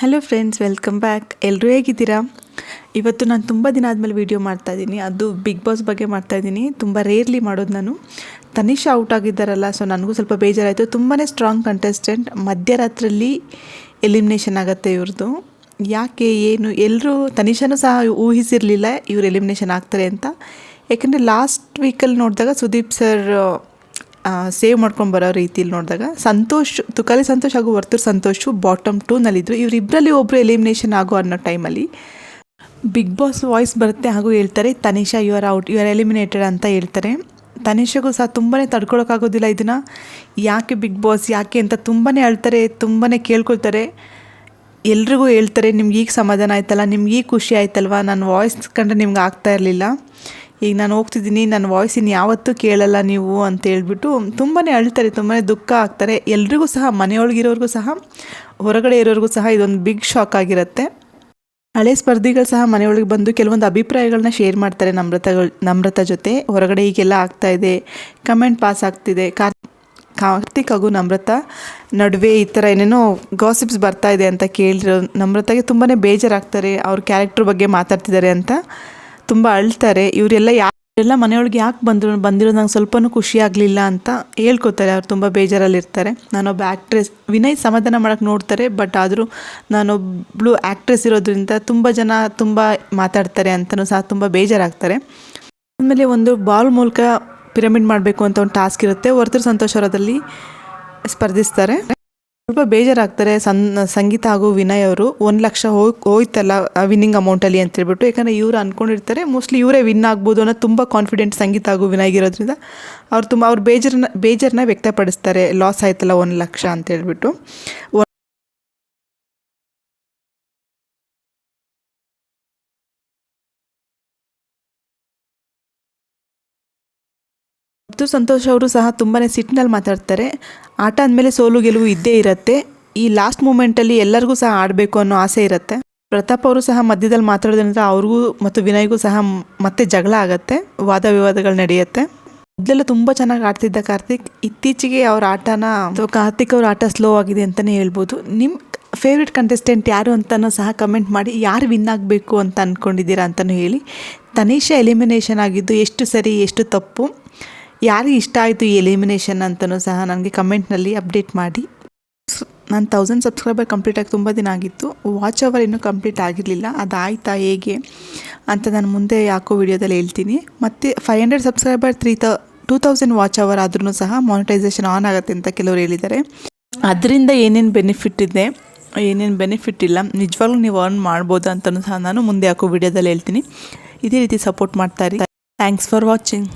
Hello friends welcome back ಎಲ್ಲರೂ ಹೇಗಿದ್ದೀರಾ? ಇವತ್ತು ನಾನು ತುಂಬ ದಿನ ಆದಮೇಲೆ ವೀಡಿಯೋ ಮಾಡ್ತಾಯಿದ್ದೀನಿ ಅದು ಬಿಗ್ ಬಾಸ್ ಬಗ್ಗೆ ಮಾಡ್ತಾಯಿದ್ದೀನಿ ತುಂಬ ರೇರ್ಲಿ ಮಾಡೋದು ನಾನು. ತನಿಷಾ ಔಟ್ ಆಗಿದ್ದಾರಲ್ಲ ಸೊ ನನಗೂ ಸ್ವಲ್ಪ ಬೇಜಾರಾಯಿತು. ತುಂಬಾ ಸ್ಟ್ರಾಂಗ್ ಕಂಟೆಸ್ಟೆಂಟ್ ಮಧ್ಯರಾತ್ರಿಯಲ್ಲಿ ಎಲಿಮಿನೇಷನ್ ಆಗುತ್ತೆ ಇವ್ರದ್ದು ಯಾಕೆ, ಏನು? ಎಲ್ಲರೂ ತನಿಷಾನೂ ಸಹ ಊಹಿಸಿರಲಿಲ್ಲ ಇವ್ರು ಎಲಿಮಿನೇಷನ್ ಆಗ್ತಾರೆ ಅಂತ. ಯಾಕೆಂದರೆ ಲಾಸ್ಟ್ ವೀಕಲ್ಲಿ ನೋಡಿದಾಗ ಸುದೀಪ್ ಸರ್ ಸೇವ್ ಮಾಡ್ಕೊಂಡು ಬರೋ ರೀತಿಯಲ್ಲಿ ನೋಡಿದಾಗ, ಸಂತೋಷ್, ತುಕಾಲಿ ಸಂತೋಷ್ ಹಾಗೂ ವರ್ತೂರ್ ಸಂತೋಷು ಬಾಟಮ್ ಟೂನಲ್ಲಿದ್ದರು ಇವರಿಬ್ಬರಲ್ಲಿ ಒಬ್ಬರು ಎಲಿಮಿನೇಷನ್ ಆಗೋ ಅನ್ನೋ ಟೈಮಲ್ಲಿ ಬಿಗ್ ಬಾಸ್ ವಾಯ್ಸ್ ಬರುತ್ತೆ ಹಾಗೂ ಹೇಳ್ತಾರೆ, Tanisha you are out you are eliminated ಅಂತ ಹೇಳ್ತಾರೆ. ತನಿಷಾಗೂ ಸಹ ತುಂಬಾ ತಡ್ಕೊಳೋಕ್ಕಾಗೋದಿಲ್ಲ ಇದನ್ನು. ಯಾಕೆ ಬಿಗ್ ಬಾಸ್ ಯಾಕೆ ಅಂತ ತುಂಬಾ ಅಳ್ತಾರೆ ತುಂಬಾ ಕೇಳ್ಕೊಳ್ತಾರೆ. ಎಲ್ರಿಗೂ ಹೇಳ್ತಾರೆ ನಿಮ್ಗೆ ಈಗ ಸಮಾಧಾನ ಆಯ್ತಲ್ಲ ನಿಮ್ಗೆ ಈಗ ಖುಷಿ ಆಯ್ತಲ್ವ? ನನ್ನ ವಾಯ್ಸ್ ಕಂಡ್ರೆ ನಿಮ್ಗೆ ಆಗ್ತಾ ಇರಲಿಲ್ಲ. ಈಗ ನಾನು ಹೋಗ್ತಿದ್ದೀನಿ, ನನ್ನ ವಾಯ್ಸ್ ಇನ್ನು ಯಾವತ್ತೂ ಕೇಳಲ್ಲ ನೀವು ಅಂತ ಹೇಳ್ಬಿಟ್ಟು ತುಂಬಾ ಅಳ್ತಾರೆ ತುಂಬಾ ದುಃಖ ಆಗ್ತಾರೆ. ಎಲ್ರಿಗೂ ಸಹ, ಮನೆಯೊಳಗಿರೋರಿಗೂ ಸಹ, ಹೊರಗಡೆ ಇರೋರಿಗೂ ಸಹ ಇದೊಂದು ಬಿಗ್ ಶಾಕ್ ಆಗಿರುತ್ತೆ. ಹಳೆ ಸ್ಪರ್ಧಿಗಳು ಸಹ ಮನೆಯೊಳಗೆ ಬಂದು ಕೆಲವೊಂದು ಅಭಿಪ್ರಾಯಗಳನ್ನ ಶೇರ್ ಮಾಡ್ತಾರೆ ನಮ್ರತಗಳು, ನಮ್ರತ ಜೊತೆ. ಹೊರಗಡೆ ಈಗೆಲ್ಲ ಆಗ್ತಾ ಇದೆ ಕಮೆಂಟ್ ಪಾಸ್ ಆಗ್ತಿದೆ. ಕಾರ್ ಕಾರ್ತಿಕ್ ಹಾಗೂ ನಮ್ರತ ನಡುವೆ ಈ ಥರ ಏನೇನೋ ಗಾಸಿಪ್ಸ್ ಬರ್ತಾ ಇದೆ ಅಂತ ಕೇಳಿರೋ ನಮ್ರತಾಗೆ ತುಂಬಾ ಬೇಜಾರಾಗ್ತಾರೆ, ಅವ್ರ ಕ್ಯಾರೆಕ್ಟ್ರ್ ಬಗ್ಗೆ ಮಾತಾಡ್ತಿದ್ದಾರೆ ಅಂತ. ತುಂಬ ಅಳ್ತಾರೆ. ಇವರೆಲ್ಲ ಯಾರೆಲ್ಲ ಮನೆಯೊಳಗೆ ಯಾಕೆ ಬಂದರು, ಬಂದಿರೋದು ನಂಗೆ ಸ್ವಲ್ಪನೂ ಖುಷಿ ಆಗಲಿಲ್ಲ ಅಂತ ಹೇಳ್ಕೊತಾರೆ. ಅವ್ರು ತುಂಬ ಬೇಜಾರಲ್ಲಿರ್ತಾರೆ. ನಾನೊಬ್ಬ ಆ್ಯಕ್ಟ್ರೆಸ್ ವಿನಯ್ ಸಮಾಧಾನ ಮಾಡೋಕ್ಕೆ ನೋಡ್ತಾರೆ, ಬಟ್ ಆದರೂ ನಾನೊಬ್ಬಳು ಆ್ಯಕ್ಟ್ರೆಸ್ ಇರೋದ್ರಿಂದ ತುಂಬ ಜನ ತುಂಬ ಮಾತಾಡ್ತಾರೆ ಅಂತಲೂ ಸಹ ತುಂಬ ಬೇಜಾರಾಗ್ತಾರೆ. ಆಮೇಲೆ ಒಂದು ಬಾಲ್ ಮೂಲಕ ಪಿರಮಿಡ್ ಮಾಡಬೇಕು ಅಂತ ಒಂದು ಟಾಸ್ಕ್ ಇರುತ್ತೆ. ಹೊರತರು ಸಂತೋಷವರದಲ್ಲಿ ಸ್ಪರ್ಧಿಸ್ತಾರೆ. ಸ್ವಲ್ಪ ಬೇಜಾರಾಗ್ತಾರೆ. ಸನ್, ಸಂಗೀತ ಹಾಗೂ ವಿನಯ್ ಅವರು. ಒಂದು ಲಕ್ಷ ಹೋಗಿ ಹೋಯ್ತಲ್ಲ ವಿನ್ನಿಂಗ್ ಅಮೌಂಟಲ್ಲಿ ಅಂತ ಹೇಳ್ಬಿಟ್ಟು. ಯಾಕಂದರೆ ಇವ್ರು ಅಂದ್ಕೊಂಡಿರ್ತಾರೆ ಮೋಸ್ಟ್ಲಿ ಇವರೇ ವಿನ್ ಆಗ್ಬೋದು ಅನ್ನೋ ತುಂಬ ಕಾನ್ಫಿಡೆಂಟ್ ಸಂಗೀತ ಹಾಗೂ ವಿನಯ್ ಇರೋದ್ರಿಂದ ಅವ್ರು ತುಂಬ, ಅವ್ರ ಬೇಜಾರನ್ನ ಬೇಜಾರನ್ನ ವ್ಯಕ್ತಪಡಿಸ್ತಾರೆ. ಲಾಸ್ ಆಯ್ತಲ್ಲ ಒಂದು ಲಕ್ಷ ಅಂತ ಹೇಳ್ಬಿಟ್ಟು. ಮತ್ತು ಸಂತೋಷ್ ಅವರು ಸಹ ತುಂಬಾ ಸಿಟ್ಟಿನಲ್ಲಿ ಮಾತಾಡ್ತಾರೆ. ಆಟ ಅಂದಮೇಲೆ ಸೋಲು ಗೆಲುವು ಇದ್ದೇ ಇರುತ್ತೆ. ಈ ಲಾಸ್ಟ್ ಮೂಮೆಂಟಲ್ಲಿ ಎಲ್ಲರಿಗೂ ಸಹ ಆಡಬೇಕು ಅನ್ನೋ ಆಸೆ ಇರುತ್ತೆ. ಪ್ರತಾಪ್ ಅವರು ಸಹ ಮಧ್ಯದಲ್ಲಿ ಮಾತಾಡೋದ್ರಿಂದ ಅವ್ರಿಗೂ ಮತ್ತು ವಿನಯ್ಗೂ ಸಹ ಮತ್ತೆ ಜಗಳ ಆಗುತ್ತೆ. ವಾದ ವಿವಾದಗಳು ನಡೆಯುತ್ತೆ. ಮೊದಲೆಲ್ಲ ತುಂಬ ಚೆನ್ನಾಗಿ ಆಡ್ತಿದ್ದ ಕಾರ್ತಿಕ್. ಇತ್ತೀಚೆಗೆ ಅವ್ರ ಆಟನ ಅಥವಾ ಕಾರ್ತಿಕ್ ಅವ್ರ ಆಟ ಸ್ಲೋ ಆಗಿದೆ ಅಂತಲೇ ಹೇಳ್ಬೋದು. ನಿಮ್ಮ ಫೇವ್ರೆಟ್ ಕಂಟೆಸ್ಟೆಂಟ್ ಯಾರು ಅಂತಲೂ ಸಹ ಕಮೆಂಟ್ ಮಾಡಿ ಯಾರು ವಿನ್ ಆಗಬೇಕು ಅಂತ ಅಂದ್ಕೊಂಡಿದ್ದೀರಾ ಅಂತಲೂ ಹೇಳಿ. ತನಿಷಾ ಎಲಿಮಿನೇಷನ್ ಆಗಿದ್ದು ಎಷ್ಟು ಸರಿ, ಎಷ್ಟು ತಪ್ಪು. ಯಾರಿಗೆ ಇಷ್ಟ ಆಯಿತು ಈ ಎಲಿಮಿನೇಷನ್ ಅಂತಲೂ ಸಹ ನನಗೆ ಕಮೆಂಟ್ನಲ್ಲಿ ಅಪ್ಡೇಟ್ ಮಾಡಿ. ನಾನು ತೌಸಂಡ್ ಸಬ್ಸ್ಕ್ರೈಬರ್ ಕಂಪ್ಲೀಟ್ ಆಗಿ ತುಂಬ ದಿನ ಆಗಿತ್ತು. ವಾಚ್ ಅವರ್ ಇನ್ನೂ ಕಂಪ್ಲೀಟ್ ಆಗಿರಲಿಲ್ಲ. ಅದಾಯ್ತಾ ಹೇಗೆ ಅಂತ ನಾನು ಮುಂದೆ ಯಾಕೋ ವಿಡಿಯೋದಲ್ಲಿ ಹೇಳ್ತೀನಿ. ಮತ್ತು ಫೈವ್ ಹಂಡ್ರೆಡ್ ಸಬ್ಸ್ಕ್ರೈಬರ್ ತ್ರೀ ತ ಟೂ ತೌಸಂಡ್ ವಾಚ್ ಅವರ್ ಆದ್ರೂ ಸಹ ಮಾನಿಟೈಸೇಷನ್ ಆನ್ ಆಗುತ್ತೆ ಅಂತ ಕೆಲವರು ಹೇಳಿದ್ದಾರೆ. ಅದರಿಂದ ಏನೇನು ಬೆನಿಫಿಟ್ ಇದೆ? ಏನೇನು ಬೆನಿಫಿಟ್ ಇಲ್ಲ? ನಿಜವಾಗ್ಲೂ ನೀವು ಅರ್ನ್ ಮಾಡ್ಬೋದು ಅಂತಲೂ ಸಹ ನಾನು ಮುಂದೆ ಯಾಕೋ ವಿಡಿಯೋದಲ್ಲಿ ಹೇಳ್ತೀನಿ. ಇದೇ ರೀತಿ ಸಪೋರ್ಟ್ ಮಾಡ್ತಾರೆ ಥ್ಯಾಂಕ್ಸ್ ಫಾರ್ ವಾಚಿಂಗ್